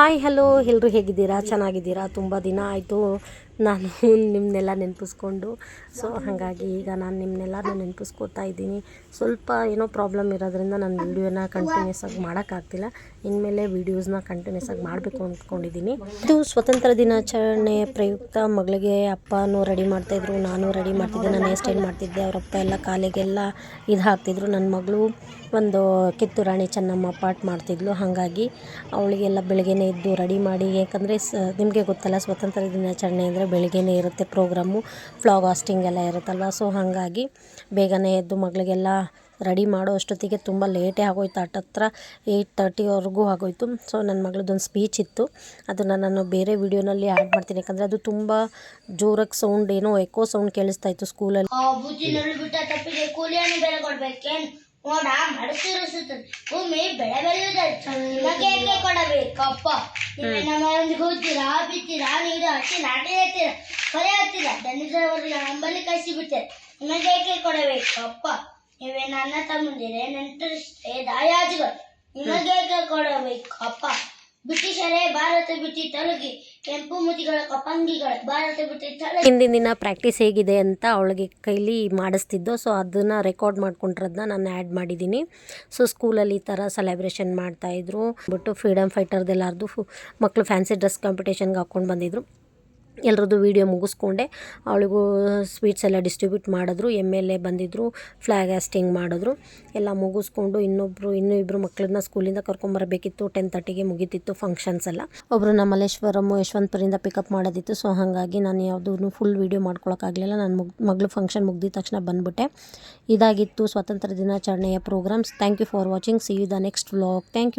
Hi hello ಎಲ್ಲರೂ ಹೇಗಿದ್ದೀರಾ? ಚೆನ್ನಾಗಿದ್ದೀರಾ? ತುಂಬ ದಿನ ಆಯಿತು. ನಾನು ನಿಮ್ಮನ್ನೆಲ್ಲ ನೆನಪಿಸ್ಕೊಂಡು, ಸೊ ಹಾಗಾಗಿ ಈಗ ನಾನು ನಿಮ್ಮನ್ನೆಲ್ಲರೂ ನೆನಪಿಸ್ಕೊತಾ ಇದ್ದೀನಿ. ಸ್ವಲ್ಪ ಏನೋ ಪ್ರಾಬ್ಲಮ್ ಇರೋದ್ರಿಂದ ನಾನು ವೀಡಿಯೋನ ಕಂಟಿನ್ಯೂಸ್ ಆಗಿ ಮಾಡೋಕ್ಕಾಗ್ತಿಲ್ಲ. ಇನ್ಮೇಲೆ ವೀಡಿಯೋಸ್ನ ಕಂಟಿನ್ಯೂಸ್ ಆಗಿ ಮಾಡಬೇಕು ಅಂದ್ಕೊಂಡಿದ್ದೀನಿ ಇದು ಸ್ವತಂತ್ರ ದಿನಾಚರಣೆ ಪ್ರಯುಕ್ತ. ಮಗಳಿಗೆ ಅಪ್ಪನೂ ರೆಡಿ ಮಾಡ್ತಾಯಿದ್ರು ನಾನು ರೆಡಿ ಮಾಡ್ತಿದ್ದೆ, ನಾನು ಹೇರ್ ಸ್ಟೈಲ್ ಮಾಡ್ತಿದ್ದೆ ಅವರಪ್ಪ ಎಲ್ಲ ಕಾಲಿಗೆಲ್ಲ ಇದು ಹಾಕ್ತಿದ್ರು. ನನ್ನ ಮಗಳು ಒಂದು ಕಿತ್ತು ರಾಣಿ ಚೆನ್ನಮ್ಮ ಪಾಠ ಮಾಡ್ತಿದ್ಲು. ಹಾಗಾಗಿ ಅವಳಿಗೆಲ್ಲ ಬೆಳಗ್ಗೆನೇ ಇದ್ದು ರೆಡಿ ಮಾಡಿ ಯಾಕಂದರೆ ಸ, ನಿಮಗೆ ಗೊತ್ತಲ್ಲ, ಸ್ವತಂತ್ರ ದಿನಾಚರಣೆ ಅಂದರೆ ಬೆಳಗ್ಗೆನೇ ಇರುತ್ತೆ ಪ್ರೋಗ್ರಾಮು ಫ್ಲಾಗ್ ಹಾಸ್ಟಿಂಗ್ ಎಲ್ಲ ಇರುತ್ತಲ್ವ? ಸೊ ಹಾಗಾಗಿ ಬೇಗನೆ ಎದ್ದು ಮಗಳಿಗೆಲ್ಲ ರೆಡಿ ಮಾಡೋ ಅಷ್ಟೊತ್ತಿಗೆ ತುಂಬ ಲೇಟೇ ಆಗೋಯ್ತು. ಹತ್ತತ್ರ ಏಯ್ಟ್ ತರ್ಟಿವರೆಗೂ ಆಗೋಯ್ತು. ಸೊ ನನ್ನ ಮಗಳದ್ದೊಂದು ಸ್ಪೀಚ್ ಇತ್ತು. ಅದನ್ನು ನಾನು ಬೇರೆ ವಿಡಿಯೋನಲ್ಲಿ ಆ್ಯಡ್ ಮಾಡ್ತೀನಿ. ಯಾಕಂದರೆ ಅದು ತುಂಬ ಜೋರಾಗಿ ಸೌಂಡ್ ಏನೋ ಎಕೋ ಸೌಂಡ್ ಕೇಳಿಸ್ತಾ ಇತ್ತು ಸ್ಕೂಲಲ್ಲಿ ಭೂಮಿ ಬೆಳೆ ಕೊಡಬೇಕಪ್ಪ ನಮ್ಮ ಒಂದಿಗೆ ಹೋಗ್ತೀರಾ ಬಿತ್ತೀರಾ ನೀರು ಹಚ್ಚಿ ನಾಟಿ ಹಾಕ್ತೀರಾ ಹೊರೆ ಹಾಕ್ತೀರಾ ದಣಿದವರಿಗೆ ನಂಬಲ್ಲಿ ಕಳಿಸಿ ಬಿಡ್ತೀರ ನಿಮಗೆ ಕೊಡಬೇಕು? ಅಪ್ಪ ನೀವೇ ನನ್ನ ತಮ್ಮಂದಿರೇ ನೆಂಟರಿಷ್ಟೇ ದಾಯಾಜಿಗಳು ನಿಮಗೆ ಕೊಡಬೇಕು? ಅಪ್ಪ ಬ್ರಿಟಿಷರೇ ಭಾರತ ಬಿಟ್ಟು ತೊಲಗಿ. ಕೆಂಪು ಮುತಿಗಳ ಕಪಂಗಿಗಳು ಭಾರತ ಹಿಂದಿನ ದಿನ ಪ್ರಾಕ್ಟೀಸ್ ಹೇಗಿದೆ ಅಂತ ಅವಳಿಗೆ ಕೈಲಿ ಮಾಡಿಸ್ತಿದ್ದೋ. ಸೊ ಅದನ್ನು ರೆಕಾರ್ಡ್ ಮಾಡ್ಕೊಂಡಿರೋದನ್ನ ನಾನು ಆ್ಯಡ್ ಮಾಡಿದ್ದೀನಿ. ಸೊ ಸ್ಕೂಲಲ್ಲಿ ಈ ಥರ ಸೆಲೆಬ್ರೇಷನ್ ಮಾಡ್ತಾಯಿದ್ರು ಬಿಟ್ಟು ಫ್ರೀಡಮ್ ಫೈಟರ್ದೆಲ್ಲಾರ್ದು ಮಕ್ಕಳು ಫ್ಯಾನ್ಸಿ ಡ್ರೆಸ್ ಕಾಂಪಿಟೇಷನ್ಗೆ ಹಾಕ್ಕೊಂಡು ಬಂದಿದ್ರು. ಎಲ್ಲರದ್ದು ವೀಡಿಯೋ ಮುಗಿಸ್ಕೊಂಡೆ. ಅವಳಿಗೂ ಸ್ವೀಟ್ಸ್ ಎಲ್ಲ ಡಿಸ್ಟ್ರಿಬ್ಯೂಟ್ ಮಾಡಿದ್ರು ಎಂ ಎಲ್ ಎ ಬಂದಿದ್ದರು ಫ್ಲ್ಯಾಗ್ ಆಸ್ಟಿಂಗ್ ಮಾಡಿದ್ರು. ಎಲ್ಲ ಮುಗಿಸ್ಕೊಂಡು ಇನ್ನೊಬ್ಬರು ಇನ್ನೂ ಇಬ್ಬರು ಮಕ್ಕಳನ್ನ ಸ್ಕೂಲಿಂದ ಕರ್ಕೊಂಬರಬೇಕಿತ್ತು ಟೆನ್ ತರ್ಟಿಗೆ ಮುಗೀತಿತ್ತು ಫಂಕ್ಷನ್ಸ್ ಎಲ್ಲ. ಒಬ್ಬರು ನಮ್ಮ ಮಲ್ಲೇಶ್ವರಮು ಯಶವಂತಪುರಿಂದ ಪಿಕಪ್ ಮಾಡೋದಿತ್ತು. ಸೊ ಹಾಗಾಗಿ ನಾನು ಯಾವುದೂ ಫುಲ್ ವೀಡಿಯೋ ಮಾಡ್ಕೊಳಕ್ಕಾಗಲಿಲ್ಲ ನಾನು ಮುಗ್, ಮಗಳು ಫಂಕ್ಷನ್ ಮುಗ್ದಿದ ತಕ್ಷಣ ಬಂದುಬಿಟ್ಟೆ. ಇದಾಗಿತ್ತು ಸ್ವಾತಂತ್ರ್ಯ ದಿನಾಚರಣೆಯ programmes thank you for watching see you the next vlog thank you